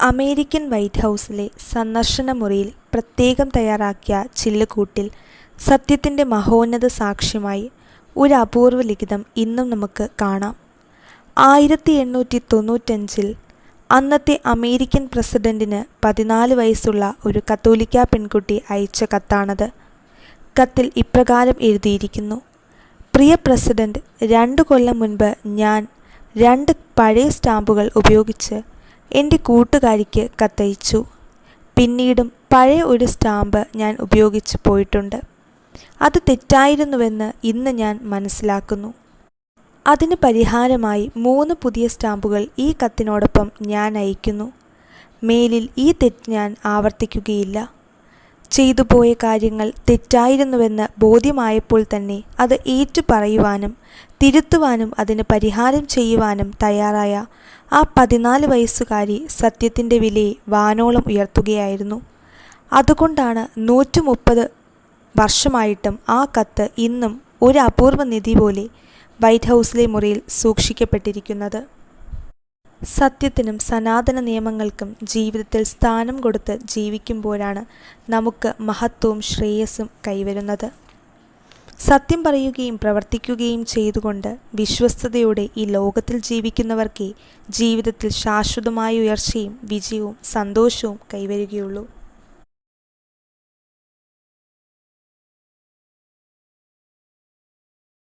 American white ഹൗസിലെ സന്ദർശന മുറിയിൽ പ്രത്യേകം തയ്യാറാക്കിയ ചില്ലുകൂട്ടിൽ സത്യത്തിന്റെ മഹോന്നത സാക്ഷ്യമായി ഒരു അപൂർവ ലിഖിതം ഇന്നും നമുക്ക് കാണാം. ആയിരത്തി എണ്ണൂറ്റി തൊണ്ണൂറ്റഞ്ചിൽ അന്നത്തെ അമേരിക്കൻ പ്രസിഡന്റിന് പതിനാല് വയസ്സുള്ള ഒരു കത്തോലിക്ക പെൺകുട്ടി അയച്ച കത്താണത്. കത്തിൽ ഇപ്രകാരം എഴുതിയിരിക്കുന്നു. പ്രിയ പ്രസിഡന്റ് രണ്ട് കൊല്ലം മുൻപ് ഞാൻ രണ്ട് പഴയ സ്റ്റാമ്പുകൾ ഉപയോഗിച്ച് എന്റെ കൂട്ടുകാരിക്ക് കത്തയച്ചു. പിന്നീടും പഴയ ഒരു സ്റ്റാമ്പ് ഞാൻ ഉപയോഗിച്ച് പോയിട്ടുണ്ട്. അത് തെറ്റായിരുന്നുവെന്ന് ഇന്ന് ഞാൻ മനസ്സിലാക്കുന്നു. അതിന് പരിഹാരമായി മൂന്ന് പുതിയ സ്റ്റാമ്പുകൾ ഈ കത്തിനോടൊപ്പം ഞാൻ അയക്കുന്നു. മേലിൽ ഈ തെറ്റ് ഞാൻ ആവർത്തിക്കുകയില്ല. ചെയ്തു പോയ കാര്യങ്ങൾ തെറ്റായിരുന്നുവെന്ന് ബോധ്യമായപ്പോൾ തന്നെ അത് ഏറ്റു പറയുവാനും തിരുത്തുവാനും അതിന് പരിഹാരം ചെയ്യുവാനും തയ്യാറായ ആ പതിനാല് വയസ്സുകാരി സത്യത്തിന്റെ വിലയെ വാനോളം ഉയർത്തുകയായിരുന്നു. അതുകൊണ്ടാണ് നൂറ്റി മുപ്പത് വർഷമായിട്ടും ആ കത്ത് ഇന്നും ഒരു അപൂർവ നിധി പോലെ വൈറ്റ് ഹൗസിലെ മുറിയിൽ സൂക്ഷിക്കപ്പെട്ടിരിക്കുന്നത്. സത്യത്തിനും സനാതന നിയമങ്ങൾക്കും ജീവിതത്തിൽ സ്ഥാനം കൊടുത്ത് ജീവിക്കുമ്പോഴാണ് നമുക്ക് മഹത്വവും ശ്രേയസ്സും കൈവരുന്നത്. സത്യം പറയുകയും പ്രവർത്തിക്കുകയും ചെയ്തുകൊണ്ട് വിശ്വസ്തയോടെ ഈ ലോകത്തിൽ ജീവിക്കുന്നവർക്കേ ജീവിതത്തിൽ ശാശ്വതമായ ഉയർച്ചയും വിജയവും സന്തോഷവും കൈവരികയുള്ളൂ.